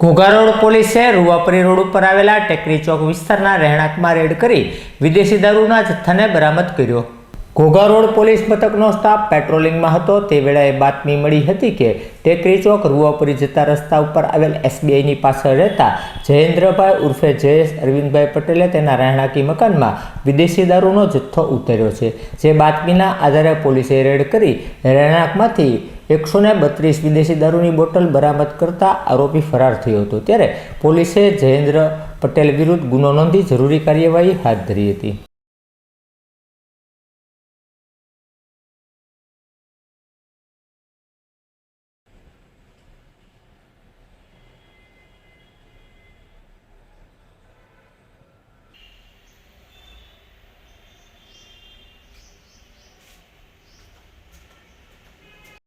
Ghogha road પોલીસે રૂવાપરી road ઉપર આવેલા ટેકરી ચોક વિસ્તારના રહેણાંકમાં રેડ કરી વિદેશી દારૂના જથ્થાને બરામદ કર્યો. ઘોઘા રોડ પોલીસ મથકનો સ્ટાફ પેટ્રોલિંગમાં હતો. તે વેળાએ બાતમી મળી હતી કે ટેકરી ચોક રૂવાપરી જતા રસ્તા ઉપર આવેલ એસબીઆઈની પાછળ રહેતા જયેન્દ્રભાઈ ઉર્ફે જયેશ અરવિંદભાઈ પટેલે તેના રહેણાંકી મકાનમાં વિદેશી દારૂનો જથ્થો ઉતાર્યો છે. જે બાતમીના આધારે પોલીસે રેડ કરી રહેણાંકમાંથી એકસો ને બત્રીસ વિદેશી દારૂની બોટલ બરામદ કરતા આરોપી ફરાર થયો હતો. ત્યારે પોલીસે જયેન્દ્ર પટેલ વિરુદ્ધ ગુનો નોંધી જરૂરી કાર્યવાહી હાથ ધરી હતી.